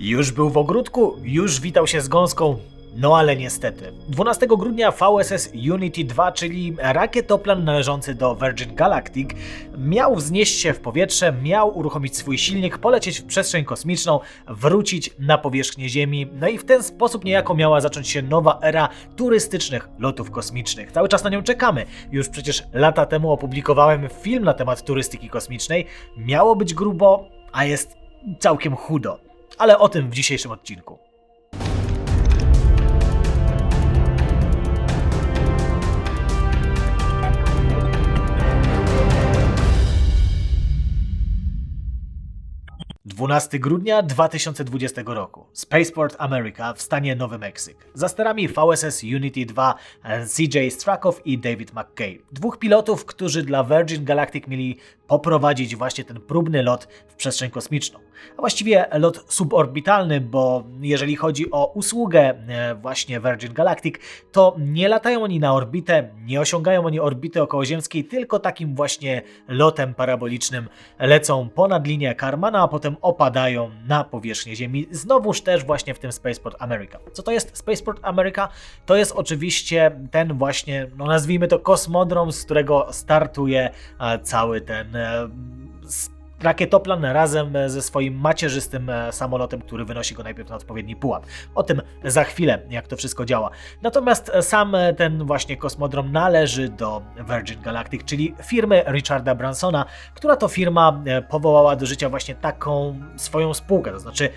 Już był w ogródku, już witał się z gąską. No ale niestety. 12 grudnia VSS Unity 2, czyli rakietoplan należący do Virgin Galactic, miał wznieść się w powietrze, miał uruchomić swój silnik, polecieć w przestrzeń kosmiczną, wrócić na powierzchnię Ziemi, no i w ten sposób niejako miała zacząć się nowa era turystycznych lotów kosmicznych. Cały czas na nią czekamy. Już przecież lata temu opublikowałem film na temat turystyki kosmicznej. Miało być grubo, a jest całkiem chudo. Ale o tym w dzisiejszym odcinku. Dwunasty grudnia 2020 roku. Spaceport America w stanie Nowy Meksyk. Za sterami VSS Unity 2 CJ Strakow i David McKay. Dwóch pilotów, którzy dla Virgin Galactic mieli poprowadzić właśnie ten próbny lot w przestrzeń kosmiczną. A właściwie lot suborbitalny, bo jeżeli chodzi o usługę e, właśnie Virgin Galactic, to nie latają oni na orbitę, nie osiągają oni orbity okołoziemskiej, tylko takim właśnie lotem parabolicznym lecą ponad linię Karmana, a potem opadają na powierzchnię Ziemi. Znowuż też właśnie w tym Spaceport America. Co to jest Spaceport America? To jest oczywiście ten właśnie, no nazwijmy to kosmodrom, z którego startuje e, cały ten e, rakietoplan razem ze swoim macierzystym e, samolotem, który wynosi go najpierw na odpowiedni pułap. O tym za chwilę, jak to wszystko działa. Natomiast e, sam e, ten właśnie kosmodrom należy do Virgin Galactic, czyli firmy Richarda Bransona, która to firma e, powołała do życia właśnie taką swoją spółkę, to znaczy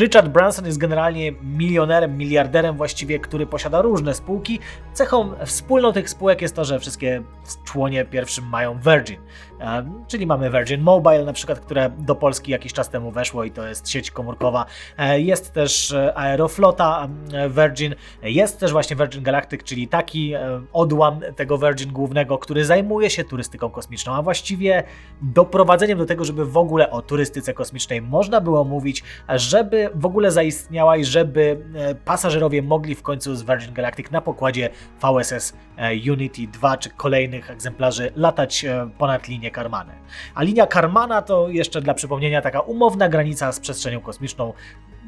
Richard Branson jest generalnie milionerem, miliarderem właściwie, który posiada różne spółki. Cechą wspólną tych spółek jest to, że wszystkie w członie pierwszym mają Virgin. E, Czyli mamy Virgin Mobile na przykład, które do Polski jakiś czas temu weszło i to jest sieć komórkowa. E, Jest też e, Aeroflota Virgin, jest też właśnie Virgin Galactic, czyli taki odłam tego Virgin głównego, który zajmuje się turystyką kosmiczną, a właściwie doprowadzeniem do tego, żeby w ogóle o turystyce kosmicznej można było mówić, żeby w ogóle zaistniała i żeby e, pasażerowie mogli w końcu z Virgin Galactic na pokładzie VSS e, Unity 2 czy kolejnych egzemplarzy latać e, ponad linię Karmany. A linia Karmana to jeszcze dla przypomnienia taka umowna granica z przestrzenią kosmiczną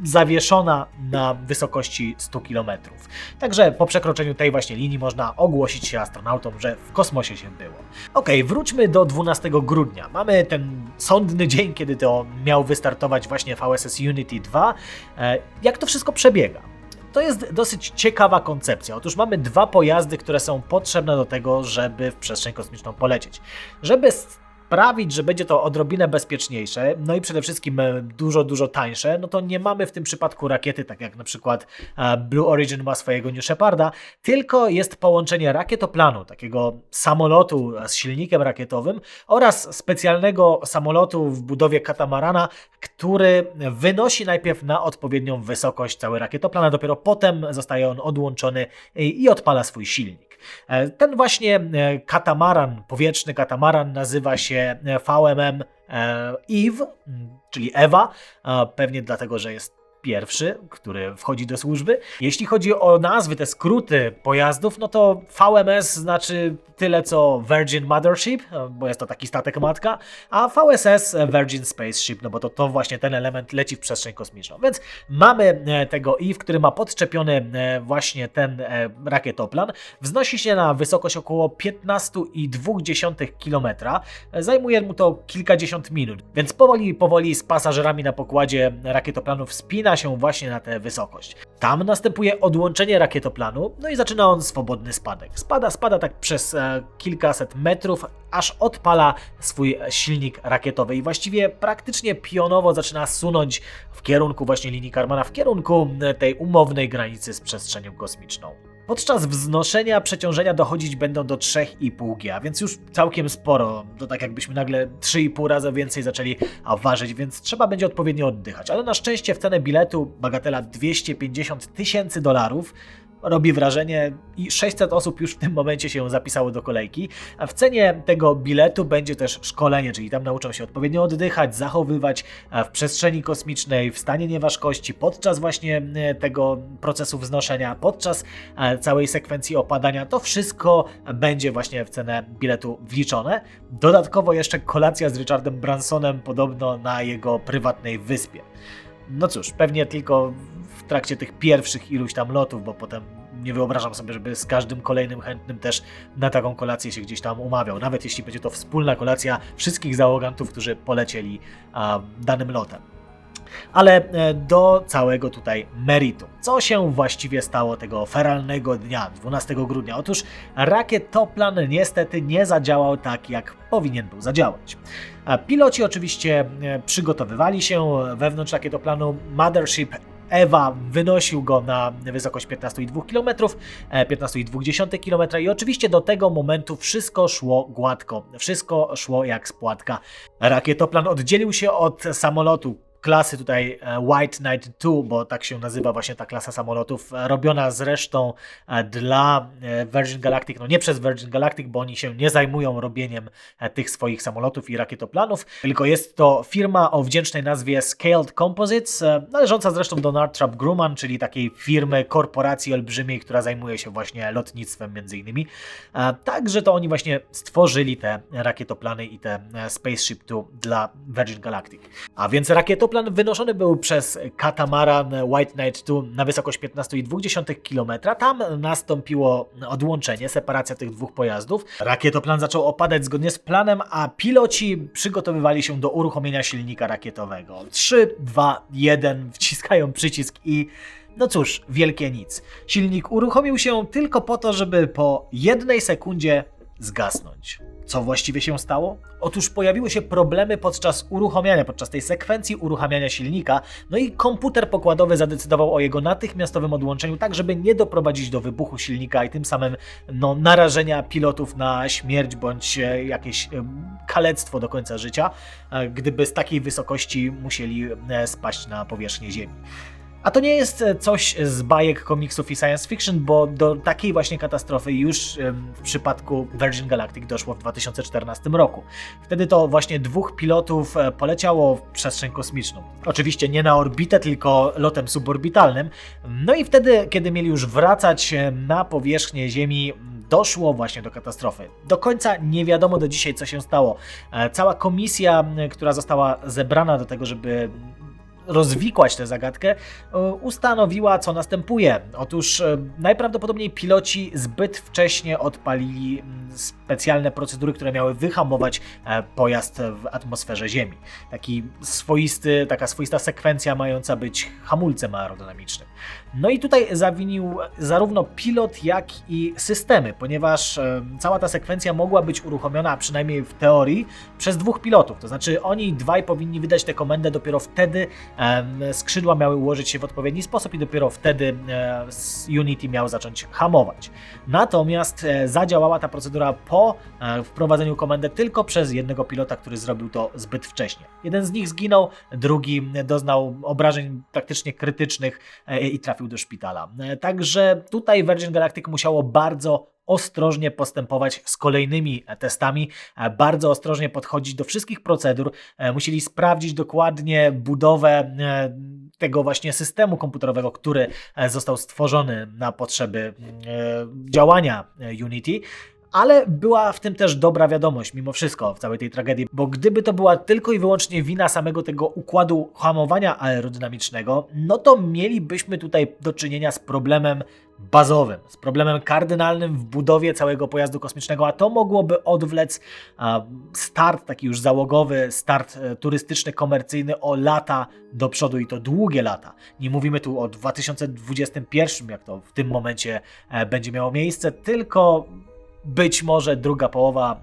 zawieszona na wysokości 100 km. Także po przekroczeniu tej właśnie linii można ogłosić się astronautom, że w kosmosie się było. Okej, wróćmy do 12 grudnia. Mamy ten sądny dzień, kiedy to miał wystartować właśnie VSS Unity 2. E, Jak to wszystko przebiega? To jest dosyć ciekawa koncepcja. Otóż mamy dwa pojazdy, które są potrzebne do tego, żeby w przestrzeń kosmiczną polecieć. Żeby sprawić, że będzie to odrobinę bezpieczniejsze, no i przede wszystkim e, dużo, dużo tańsze, no to nie mamy w tym przypadku rakiety, tak jak na przykład e, Blue Origin ma swojego New Sheparda, tylko jest połączenie rakietoplanu, takiego samolotu z silnikiem rakietowym oraz specjalnego samolotu w budowie katamarana, który wynosi najpierw na odpowiednią wysokość cały rakietoplan, a dopiero potem zostaje on odłączony i odpala swój silnik. E, Ten właśnie e, katamaran, powietrzny katamaran nazywa się e, VMM Eve, czyli Ewa, pewnie dlatego, że jest pierwszy, który wchodzi do służby. Jeśli chodzi o nazwy, te skróty pojazdów, no to VMS znaczy tyle co Virgin Mothership, bo jest to taki statek matka, a VSS Virgin Spaceship, no bo to, to właśnie ten element leci w przestrzeń kosmiczną. Więc mamy e, tego Eve, który ma podczepiony e, właśnie ten e, rakietoplan. Wznosi się na wysokość około 15,2 km. Zajmuje mu to kilkadziesiąt minut, więc powoli, powoli z pasażerami na pokładzie rakietoplanu wspina się właśnie na tę wysokość. Tam następuje odłączenie rakietoplanu, no i zaczyna on swobodny spadek. Spada, spada tak przez e, kilkaset metrów, aż odpala swój silnik rakietowy i właściwie praktycznie pionowo zaczyna sunąć w kierunku właśnie linii Karmana, w kierunku e, tej umownej granicy z przestrzenią kosmiczną. Podczas wznoszenia przeciążenia dochodzić będą do 3,5 G, więc już całkiem sporo. To tak jakbyśmy nagle 3,5 razy więcej zaczęli ważyć, więc trzeba będzie odpowiednio oddychać. Ale na szczęście w cenę biletu bagatela 250 tysięcy dolarów robi wrażenie i 600 osób już w tym momencie się zapisało do kolejki. A w cenie tego biletu będzie też szkolenie, czyli tam nauczą się odpowiednio oddychać, zachowywać w przestrzeni kosmicznej, w stanie nieważkości, podczas właśnie e, tego procesu wznoszenia, podczas e, całej sekwencji opadania. To wszystko będzie właśnie w cenę biletu wliczone. Dodatkowo jeszcze kolacja z Richardem Bransonem podobno na jego prywatnej wyspie. No cóż, pewnie tylko w trakcie tych pierwszych iluś tam lotów, bo potem nie wyobrażam sobie, żeby z każdym kolejnym chętnym też na taką kolację się gdzieś tam umawiał. Nawet jeśli będzie to wspólna kolacja wszystkich załogantów, którzy polecieli a, danym lotem. Ale e, do całego tutaj meritum. Co się właściwie stało tego feralnego dnia, 12 grudnia? Otóż rakiet Toplan niestety nie zadziałał tak, jak powinien był zadziałać. Piloci oczywiście e, przygotowywali się wewnątrz rakietoplanu Mothership Ewa wynosił go na wysokość 15,2 km, 15,2 km i oczywiście do tego momentu wszystko szło gładko, wszystko szło jak z płatka. Rakietoplan oddzielił się od samolotu klasy tutaj e, White Knight 2, bo tak się nazywa właśnie ta klasa samolotów, e, robiona zresztą e, dla Virgin Galactic, no nie przez Virgin Galactic, bo oni się nie zajmują robieniem tych swoich samolotów i rakietoplanów, tylko jest to firma o wdzięcznej nazwie Scaled Composites, należąca zresztą do Northrop Grumman, czyli takiej firmy, korporacji olbrzymiej, która zajmuje się właśnie lotnictwem między innymi. Także to oni właśnie stworzyli te rakietoplany i te Spaceship 2 dla Virgin Galactic. A więc rakietoplan Plan wynoszony był przez katamaran White Knight 2 na wysokość 15,2 km. Tam nastąpiło odłączenie, separacja tych dwóch pojazdów. Rakietoplan zaczął opadać zgodnie z planem, a piloci przygotowywali się do uruchomienia silnika rakietowego. 3, 2, 1, wciskają przycisk i no cóż, wielkie nic. Silnik uruchomił się tylko po to, żeby po jednej sekundzie zgasnąć. Co właściwie się stało? Otóż pojawiły się problemy podczas uruchamiania, podczas tej sekwencji uruchamiania silnika, no i komputer pokładowy zadecydował o jego natychmiastowym odłączeniu, tak żeby nie doprowadzić do wybuchu silnika i tym samym no, narażenia pilotów na śmierć bądź e, jakieś e, kalectwo do końca życia, e, gdyby z takiej wysokości musieli spaść na powierzchnię Ziemi. A to nie jest e, coś z bajek, komiksów i science fiction, bo do takiej właśnie katastrofy już w przypadku Virgin Galactic doszło w 2014 roku. Wtedy to właśnie dwóch pilotów e, poleciało w przestrzeń kosmiczną. Oczywiście nie na orbitę, tylko lotem suborbitalnym. No i wtedy, kiedy mieli już wracać e, na powierzchnię Ziemi, doszło właśnie do katastrofy. Do końca nie wiadomo do dzisiaj, co się stało. Cała komisja, która została zebrana do tego, żeby rozwikłać tę zagadkę, e, ustanowiła, co następuje. Otóż e, najprawdopodobniej piloci zbyt wcześnie odpalili mm, specjalne procedury, które miały wyhamować e, pojazd w atmosferze Ziemi. Taki swoisty, taka swoista sekwencja mająca być hamulcem aerodynamicznym. No i tutaj zawinił zarówno pilot, jak i systemy, ponieważ cała ta sekwencja mogła być uruchomiona, przynajmniej w teorii, przez dwóch pilotów. To znaczy oni dwaj powinni wydać tę komendę dopiero wtedy, skrzydła miały ułożyć się w odpowiedni sposób i dopiero wtedy e, Unity miał zacząć hamować. Natomiast e, zadziałała ta procedura po e, wprowadzeniu komendy tylko przez jednego pilota, który zrobił to zbyt wcześnie. Jeden z nich zginął, drugi doznał obrażeń praktycznie krytycznych i trafił do szpitala. Także tutaj Virgin Galactic musiało bardzo ostrożnie postępować z kolejnymi testami, e, bardzo ostrożnie podchodzić do wszystkich procedur. E, musieli sprawdzić dokładnie budowę e, tego właśnie systemu komputerowego, który został stworzony na potrzeby działania Unity. Ale była w tym też dobra wiadomość, mimo wszystko, w całej tej tragedii, bo gdyby to była tylko i wyłącznie wina samego tego układu hamowania aerodynamicznego, no to mielibyśmy tutaj do czynienia z problemem bazowym, z problemem kardynalnym w budowie całego pojazdu kosmicznego, a to mogłoby odwlec start taki już załogowy, start e, turystyczny, komercyjny o lata do przodu i to długie lata. Nie mówimy tu o 2021, jak to w tym momencie e, będzie miało miejsce, tylko być może druga połowa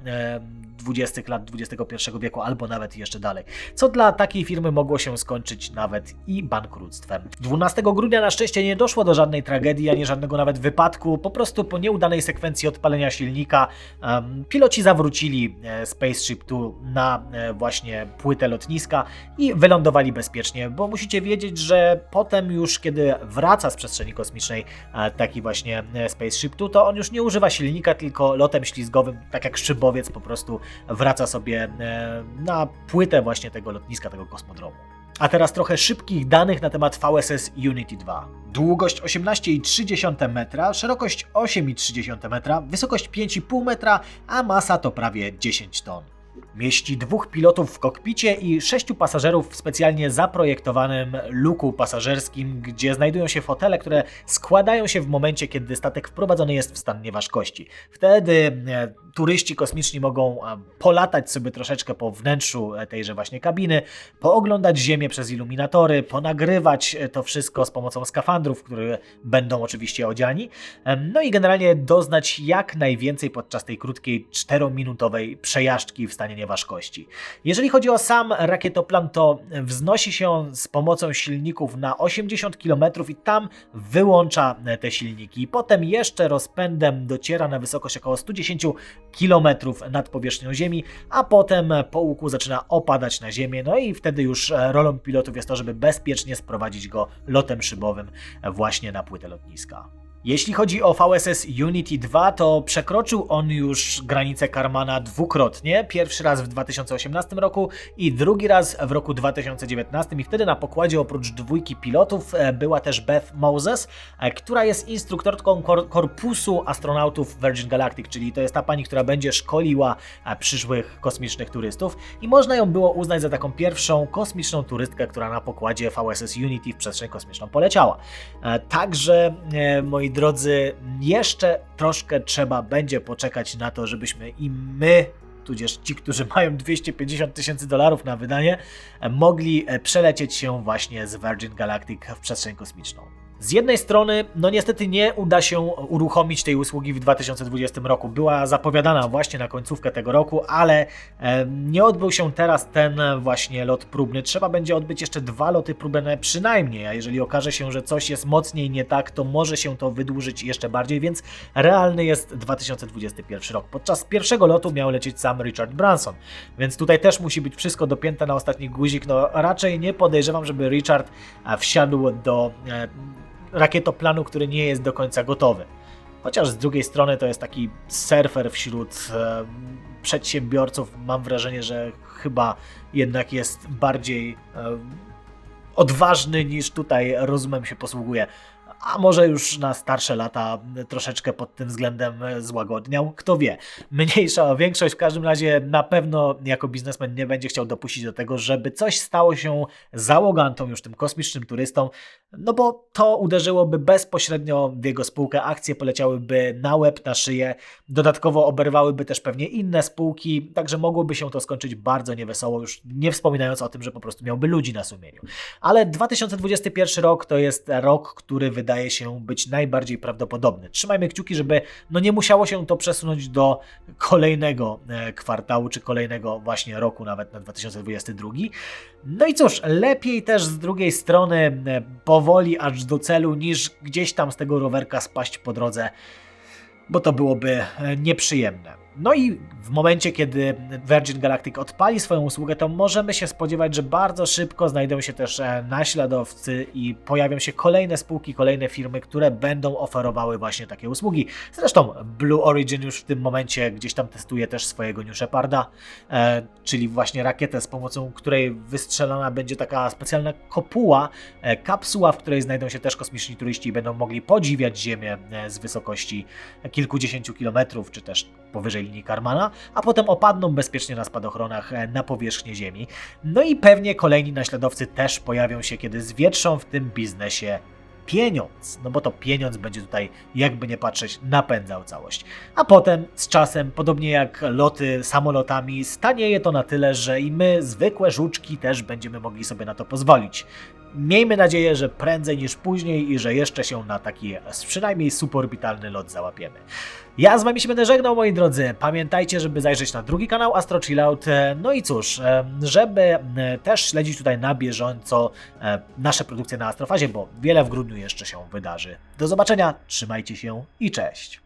20 lat XXI wieku, albo nawet jeszcze dalej. Co dla takiej firmy mogło się skończyć nawet i bankructwem. 12 grudnia na szczęście nie doszło do żadnej tragedii, ani żadnego nawet wypadku. Po prostu po nieudanej sekwencji odpalenia silnika um, piloci zawrócili e, Spaceship 2 na e, właśnie płytę lotniska i wylądowali bezpiecznie, bo musicie wiedzieć, że potem już kiedy wraca z przestrzeni kosmicznej e, taki właśnie Spaceship 2, to on już nie używa silnika, tylko lotem ślizgowym, tak jak szybowiec po prostu wraca sobie e, na płytę właśnie tego lotniska, tego kosmodromu. A teraz trochę szybkich danych na temat VSS Unity 2. Długość 18,3 metra, szerokość 8,3 metra, wysokość 5,5 metra, a masa to prawie 10 ton. Mieści dwóch pilotów w kokpicie i sześciu pasażerów w specjalnie zaprojektowanym luku pasażerskim, gdzie znajdują się fotele, które składają się w momencie, kiedy statek wprowadzony jest w stan nieważkości. Wtedy e, turyści kosmiczni mogą e, polatać sobie troszeczkę po wnętrzu e, tejże właśnie kabiny, pooglądać Ziemię przez iluminatory, ponagrywać to wszystko z pomocą skafandrów, które będą oczywiście odziani, no i generalnie doznać jak najwięcej podczas tej krótkiej 4-minutowej przejażdżki w stanie nieważkości. Jeżeli chodzi o sam rakietoplan, to wznosi się on z pomocą silników na 80 km i tam wyłącza te silniki. Potem jeszcze rozpędem dociera na wysokość około 110 km nad powierzchnią Ziemi, a potem po łuku zaczyna opadać na Ziemię. No i wtedy już rolą pilotów jest to, żeby bezpiecznie sprowadzić go lotem szybowym właśnie na płytę lotniska. Jeśli chodzi o VSS Unity 2, to przekroczył on już granicę Karmana dwukrotnie. Pierwszy raz w 2018 roku i drugi raz w roku 2019 i wtedy na pokładzie oprócz dwójki pilotów e, była też Beth Moses, e, która jest instruktorką kor korpusu astronautów Virgin Galactic, czyli to jest ta pani, która będzie szkoliła e, przyszłych kosmicznych turystów i można ją było uznać za taką pierwszą kosmiczną turystkę, która na pokładzie VSS Unity w przestrzeń kosmiczną poleciała. Także, moi drodzy, jeszcze troszkę trzeba będzie poczekać na to, żebyśmy i my, tudzież ci, którzy mają 250 tysięcy dolarów na wydanie, mogli e, przelecieć się właśnie z Virgin Galactic w przestrzeń kosmiczną. Z jednej strony, no niestety nie uda się uruchomić tej usługi w 2020 roku. Była zapowiadana właśnie na końcówkę tego roku, ale nie odbył się teraz ten właśnie lot próbny. Trzeba będzie odbyć jeszcze dwa loty próbne przynajmniej, a jeżeli okaże się, że coś jest mocniej nie tak, to może się to wydłużyć jeszcze bardziej, więc realny jest 2021 rok. Podczas pierwszego lotu miał lecieć sam Richard Branson, więc tutaj też musi być wszystko dopięte na ostatni guzik. No raczej nie podejrzewam, żeby Richard e, wsiadł do e, rakietoplanu, który nie jest do końca gotowy. Chociaż z drugiej strony to jest taki surfer wśród e, przedsiębiorców. Mam wrażenie, że chyba jednak jest bardziej e, odważny niż tutaj rozumem się posługuje. A może już na starsze lata troszeczkę pod tym względem złagodniał, kto wie. Mniejsza większość, w każdym razie na pewno jako biznesmen nie będzie chciał dopuścić do tego, żeby coś stało się załogantą, już tym kosmicznym turystą, no bo to uderzyłoby bezpośrednio w jego spółkę, akcje poleciałyby na łeb, na szyję, dodatkowo oberwałyby też pewnie inne spółki, także mogłoby się to skończyć bardzo niewesoło, już nie wspominając o tym, że po prostu miałby ludzi na sumieniu. Ale 2021 rok to jest rok, który wydaje się być najbardziej prawdopodobny. Trzymajmy kciuki, żeby no nie musiało się to przesunąć do kolejnego e, kwartału, czy kolejnego właśnie roku, nawet na 2022. No i cóż, lepiej też z drugiej strony e, powoli aż do celu, niż gdzieś tam z tego rowerka spaść po drodze, bo to byłoby e, nieprzyjemne. No i w momencie, kiedy Virgin Galactic odpali swoją usługę, to możemy się spodziewać, że bardzo szybko znajdą się też e, naśladowcy i pojawią się kolejne spółki, kolejne firmy, które będą oferowały właśnie takie usługi. Zresztą Blue Origin już w tym momencie gdzieś tam testuje też swojego New Sheparda, e, czyli właśnie rakietę, z pomocą której wystrzelana będzie taka specjalna kopuła, e, kapsuła, w której znajdą się też kosmiczni turyści i będą mogli podziwiać Ziemię z wysokości kilkudziesięciu kilometrów, czy też powyżej linii Karmana, a potem opadną bezpiecznie na spadochronach e, na powierzchnię Ziemi. No i pewnie kolejni naśladowcy też pojawią się, kiedy zwietrzą w tym biznesie pieniądz, no bo to pieniądz będzie tutaj, jakby nie patrzeć, napędzał całość. A potem z czasem, podobnie jak loty samolotami, stanieje to na tyle, że i my, zwykłe żuczki, też będziemy mogli sobie na to pozwolić. Miejmy nadzieję, że prędzej niż później i że jeszcze się na taki przynajmniej suborbitalny lot załapiemy. Ja z wami się będę żegnał, moi drodzy. Pamiętajcie, żeby zajrzeć na drugi kanał Astro Chillout. E, No i cóż, e, żeby e, też śledzić tutaj na bieżąco nasze produkcje na Astrofazie, bo wiele w grudniu jeszcze się wydarzy. Do zobaczenia, trzymajcie się i cześć.